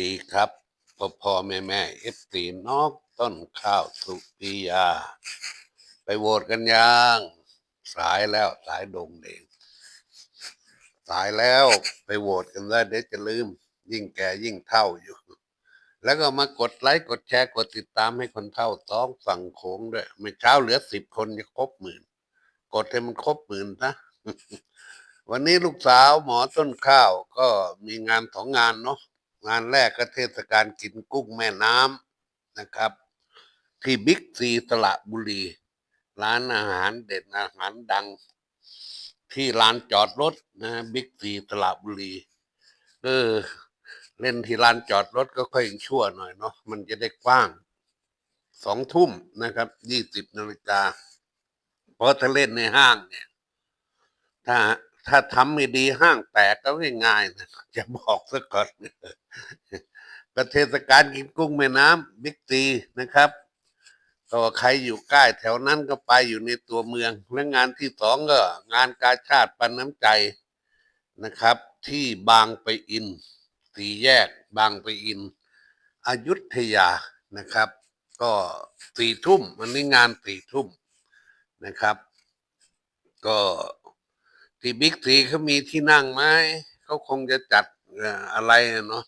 ดีครับพ่อพ่อแม่แม่เอฟตีนอกต้นข้าวสุปิยา ไปโหวตกันยัง สายแล้วสายโดงเดงสายแล้วไปโหวตกันได้เดี๋ยวจะลืม ยิ่งแก่ยิ่งเท่าอยู่ แล้วก็มากดไลค์กดแชร์กดติดตามให้คนเท่าต้องฝั่งโขงด้วยไม่เช้าเหลือสิบคนจะครบหมื่น กดให้มันครบหมื่นนะวันนี้ลูกสาวหมอต้นข้าวก็มีงานสองงานเนาะ งานแรกก็เทศกาลกินกุ้งแม่น้ำนะครับ ที่บิ๊กซีสระบุรี ร้านอาหารเด็ดอาหารดัง ที่ลานจอดรถนะบิ๊กซีสระบุรีเออเล่นที่ลานจอดรถก็ค่อยชั่วหน่อยเนาะมันจะได้กว้างสองทุ่มนะครับยี่สิบนาฬิกาเพราะถ้าเล่นในห้างเนี่ย ถ้า ถ้าทำไม่ดีห้างแตกก็ไม่ง่ายนะจะบอกซะก่อนประเทศกาลกินกุ้งแม่น้ำบิ๊กซีนะครับก็ใครอยู่ใกล้แถวนั้นก็ไปอยู่ในตัวเมือง และงานที่สองก็ งานกาชาติปันน้ำใจนะครับ ที่บางไปะอินสีแยกบางไปะอินอยุธยานะครับ ก็สี่ทุ่มวันนี้งานสี่ทุ่มนะครับ ก็ ที่บิ๊กซีเขามีที่นั่งไหมเขาคงจะจัดอะไรเนาะ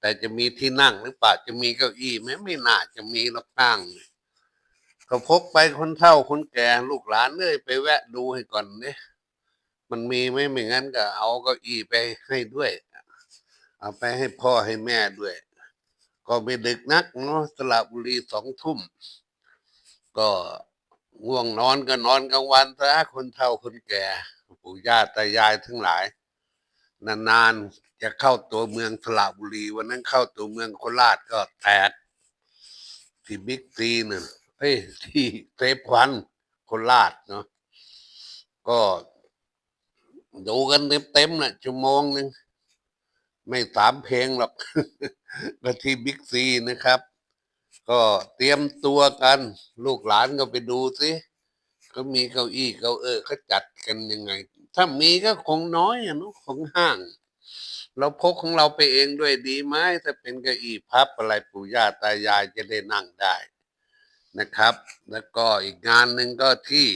แต่จะมีที่นั่งหรือเปล่าจะมีเก้าอี้ไหมไม่น่าจะมีรอกตั้งก็พกไปคนเฒ่าคนแก่ลูกหลานเลยไปแวะดูให้ก่อนเนี่ยมันมีไหมไม่งั้นก็เอาเก้าอี้ไปให้ด้วย เอาไปให้พ่อให้แม่ด้วย ก็ไม่ดึกนักเนาะสระบุรีสองทุ่ม ก็ง่วงนอนก็นอนกลางวันซะคนเฒ่าคนแก่ ปู่ย่าตายายทั้งหลาย นานๆจะเข้าตัวเมืองสระบุรี วันนั้นเข้าตัวเมืองโคราชก็แตกที่บิ๊กซีน่ะเอ้ยที่เซฟควันโคราชเนาะก็ดูกันเต็มๆนะชั่วโมงหนึ่งไม่สามเพลงหรอกก็ที่บิ๊กซีนะครับ ก็เตรียมตัวกัน ลูกหลานก็ไปดูสิเขามีเก้าอี้เก้าเออเขาจัดกันยังไง ถ้ามีก็คงน้อยอะเนาะของห้าง เราพกของเราไปเองด้วยดีไหมถ้าเป็นเก้าอี้พับอะไรปู่ย่าตายายจะได้นั่งได้นะครับ แล้วก็อีกงานหนึ่งก็ที่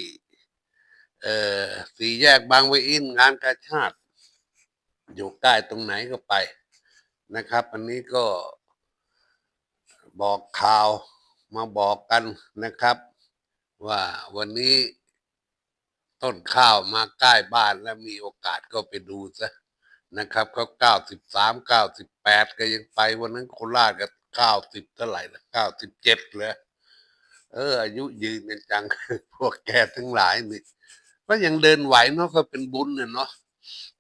เอ่อสี่แยกบางปะอินงานกาชาติ อยู่ใกล้ตรงไหนก็ไปนะครับ อันนี้ก็บอกข่าวมาบอกกันนะครับ ว่าวันนี้ ต้นข้าวมาใกล้บ้านแล้วมีโอกาสก็ไปดูซะนะครับเขาเก้าสิบสามเก้าสิบแปดก็ยังไปวันนั้นโคราชก็เก้าสิบเท่าไหร่ละเก้าสิบเจ็ดเลยเออ อายุยืนกันจัง พวกแกทั้งหลายนี่ก็ยังเดินไหวเนาะก็เป็นบุญเนี่ยเนาะ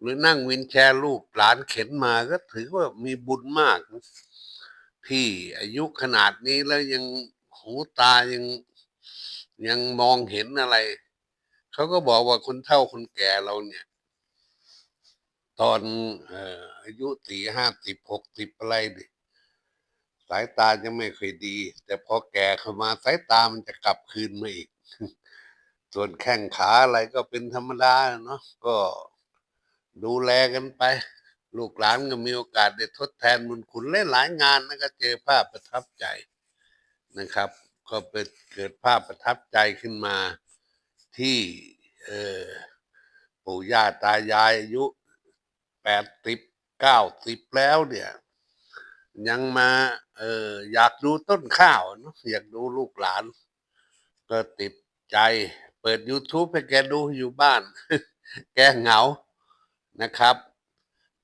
หรือนั่งวินแชร์ลูกหลานเข็นมาก็ถือว่ามีบุญมากนะที่อายุขนาดนี้แล้วยังหูตายังยังมองเห็นอะไร เขาก็บอกว่าคนเฒ่าคนแก่เราเนี่ย ตอนอายุสี่ห้าสิบหกสิบอะไรดิสายตาจะไม่เคยดี แต่พอแก่เข้ามาสายตามันจะกลับคืนมาอีก ส่วนแข้งขาอะไรก็เป็นธรรมดาเนาะก็ดูแลกันไป ลูกหลานก็มีโอกาสได้ทดแทนบุญคุณหลายงานนะก็เจอภาพประทับใจนะครับ ก็เป็นเกิดภาพประทับใจขึ้นมา ที่ปู่ย่าตายายอายุแปดสิบเก้าสิบแล้วเนี่ย ยังมาเอออยากดูต้นข้าวนอะอยากดูลูกหลาน ก็ติดใจเปิด YouTube ให้แกดูอยู่บ้าน แกเหงานะครับ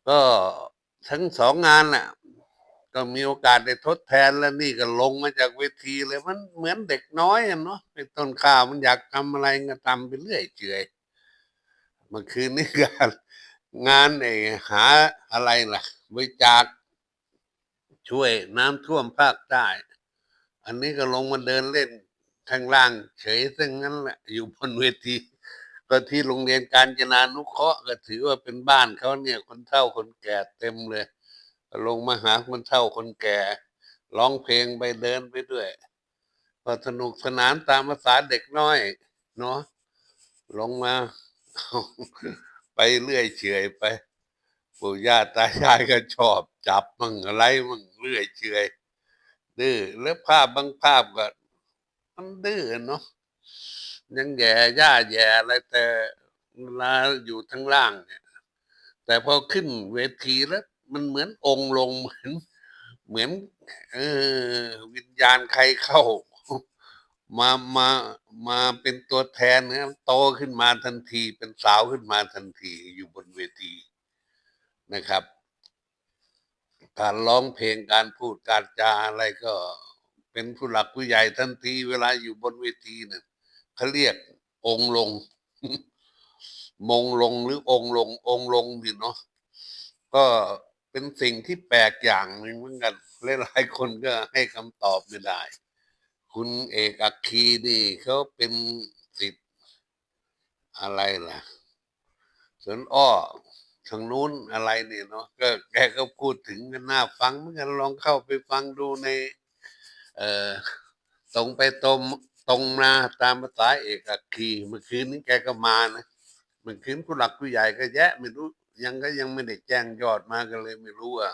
ก็ทั้งสองงานแหละ ก็มีโอกาสได้ทดแทนแล้วนี่ก็ลงมาจากเวทีเลยมันเหมือนเด็กน้อยอะเนาะเป็นต้นข้าวมันอยากทำอะไรก็ทำไปเรื่อยเจื่อยเมื่อคืนนี้งานงานไอ้หาอะไรล่ะบริจาคช่วยน้ำท่วมภาคใต้อันนี้ก็ลงมาเดินเล่นข้างล่าง เฉยซึ่งนั้นแหละอยู่บนเวทีก็ที่โรงเรียนการจนานุเคราะห์ก็ถือว่าเป็นบ้านเขาเนี่ยคนเฒ่าคนแก่เต็มเลย ลงมาหาคนเฒ่าคนแก่ร้องเพลงไปเดินไปด้วยก็สนุกสนานตามภาษาเด็กน้อย เนาะลงมา ไปเรื่อยเฉยไป ปู่ย่าตายายก็ชอบจับมั่งอะไรมั่งเลื่อยเฉยดื้อแล้วภาพบางภาพก็มันดื้อเนาะยังแย่ย่าแย่อะไรแต่เวลาอยู่ทั้งล่างเนี่ย แต่พอขึ้นเวทีแล้ว มันเหมือนองค์ลงเหมือน เหมือนเออวิญญาณใครเข้า มามามาเป็นตัวแทนนะโตขึ้นมาทันที เป็นสาวขึ้นมาทันทีอยู่บนเวทีนะครับ การร้องเพลงการพูดการจาอะไรก็เป็นผู้หลักผู้ใหญ่ทันทีเวลาอยู่บนเวทีเนี่ยเขาเรียกองลง มงลงหรือองลง องลงดิเนาะก็ เป็นสิ่งที่แปลกอย่างหนึ่งเหมือนกันหลายๆคนก็ให้คำตอบไม่ได้ คุณเอกอัคคีนี่เขาเป็นสิทธิ์อะไรล่ะสวนอ้อทางนู้นอะไรเนี่ยเนาะก็แกก็พูดถึงกันน่าฟังเหมือนกันลองเข้าไปฟังดูใน เอ่อตรงไปตรงตรงมาตามภาษาเอกอัคคีเมื่อคืนนี้แกก็มานะเมื่อคืนผู้หลักผู้ใหญ่ก็แยะไม่รู้ ยังก็ยังไม่ได้แจ้งยอดมาก็เลยไม่รู้ว่า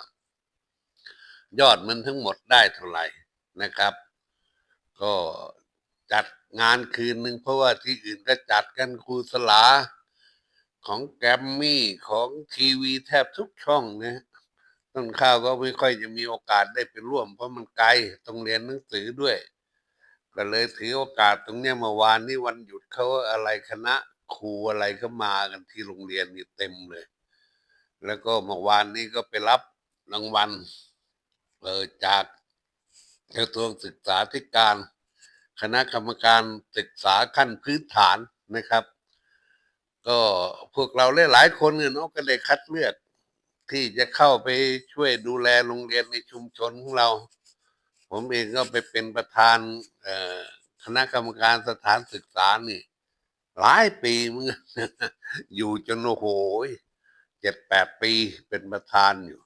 ยอดมันทั้งหมดได้เท่าไหร่นะครับ ก็จัดงานคืนหนึ่งเพราะว่าที่อื่นก็จัดกันครูสลา ของแกรมมี่ของทีวีแทบทุกช่องนะต้นข้าวก็ไม่ค่อยจะมีโอกาสได้ไปร่วม เพราะมันไกลต้องเรียนหนังสือด้วย ก็เลยถือโอกาสตรงเนี้ยเมื่อวานนี้วันหยุดเขาอะไรคณะครูอะไรก็มากันที่โรงเรียนนี่เต็มเลย แล้วก็เมื่อวานนี้ก็ไปรับรางวัลเออจากกระทรวงศึกษาธิการ คณะกรรมการศึกษาขั้นพื้นฐานนะครับ ก็พวกเราหลายๆคนเนี่ยเนาะก็ได้คัดเลือกที่จะเข้าไปช่วยดูแลโรงเรียนในชุมชนของเรา ผมเองก็ไปเป็นประธานคณะกรรมการสถานศึกษานี่ หลายปีมึงอยู่จนโอ้โห เจ็ดแปดปีเป็นประธานอยู่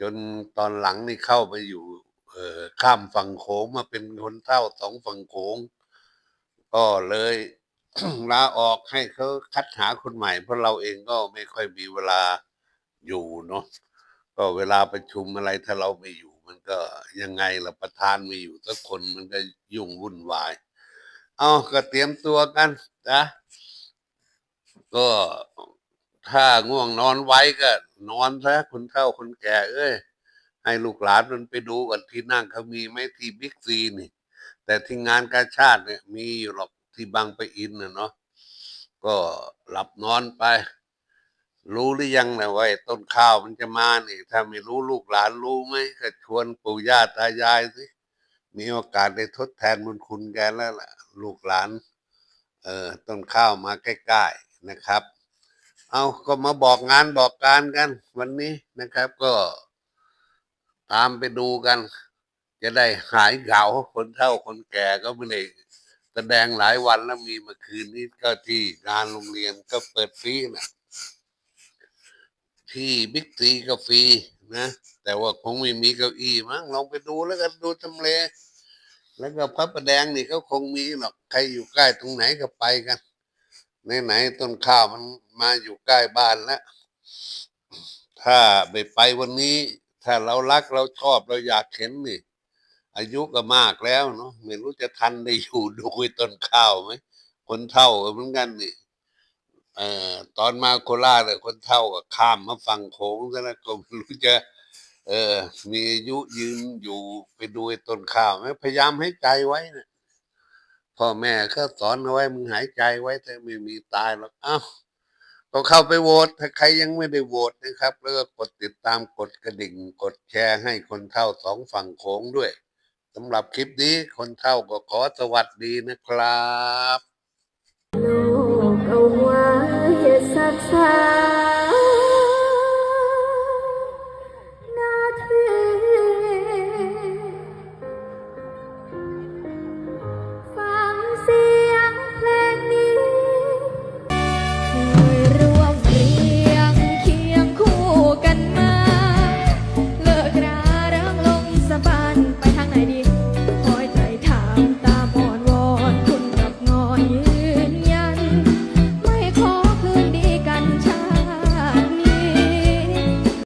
จนตอนหลังนี่เข้าไปอยู่เออข้ามฝั่งโขงมาเป็นคนเท่าสองฝั่งโขง ก็เลยลาออกให้เขาคัดหาคนใหม่ เพราะเราเองก็ไม่ค่อยมีเวลาอยู่เนาะก็เวลาประชุมอะไรถ้าเราไม่อยู่ มันก็ยังไงล่ะประธานไม่อยู่สักคนมันก็ยุ่งวุ่นวาย เอาก็เตรียมตัวกันนะก็ ถ้าง่วงนอนไว้ก็นอนซะคนเฒ่าคนแก่ เอ้ย ให้ลูกหลานมันไปดูก่อนที่นั่งเขามีไหมที่บิ๊กซีนี่ แต่ที่งานกาชาติเนี่ย มีอยู่หรอกที่บางปะอินนะเนาะก็หลับนอนไป รู้หรือยังนะว่าต้นข้าวมันจะมานี่ถ้าไม่รู้ลูกหลานรู้ไหมก็ชวนปู่ย่าตายายสิมีโอกาสได้ทดแทนบุญคุณแกแล้วล่ะ ลูกหลาน เอ่อต้นข้าวมาใกล้ๆนะครับ เอาก็มาบอกงานบอกการกัน วันนี้นะครับก็ตามไปดูกัน จะได้หายเหงาคนเฒ่าคนแก่ก็ไม่ได้แสดงหลายวันแล้วมีเมื่อคืนนี้ก็ที่งานโรงเรียนก็เปิดฟรีนะที่บิ๊กซีก็ฟรีนะ แต่ว่าคงไม่มีเก้าอี้มั้งลองไปดูแล้วกันดูทำเล แล้วก็พระประแดงนี่เขาคงมีหรอกใครอยู่ใกล้ตรงไหนก็ไปกัน ไหนๆต้นข้าวมันมาอยู่ใกล้บ้านแล้ว ถ้าไปไปวันนี้ ถ้าเรารักเราชอบเราอยากเห็นนี่ อายุก็มากแล้วเนาะไม่รู้จะทันได้อยู่ดูไอ้ต้นข้าวไหมคนเฒ่าเหมือนกันนี่เอ่อตอนมาโคราชเนี่ยคนเฒ่าก็ข้ามมาฝั่งโขงซะแล้วก็ไม่รู้จะ เออมีอายุยืนอยู่ไปดูต้นข้าวไหมพยายามให้ใจไว้นะ พ่อแม่ก็สอนเอาไว้มึงหายใจไว้แต่ไม่มีตายหรอกเอ้าก็เข้าไปโหวตถ้าใครยังไม่ได้โหวตนะครับ แล้วก็กดติดตามกดกระดิ่ง กดแชร์ให้คนเท่าสองฝั่งโขงด้วยสำหรับคลิปนี้คนเท่าก็ขอสวัสดีนะครับ ลูกเอาไว้สักษา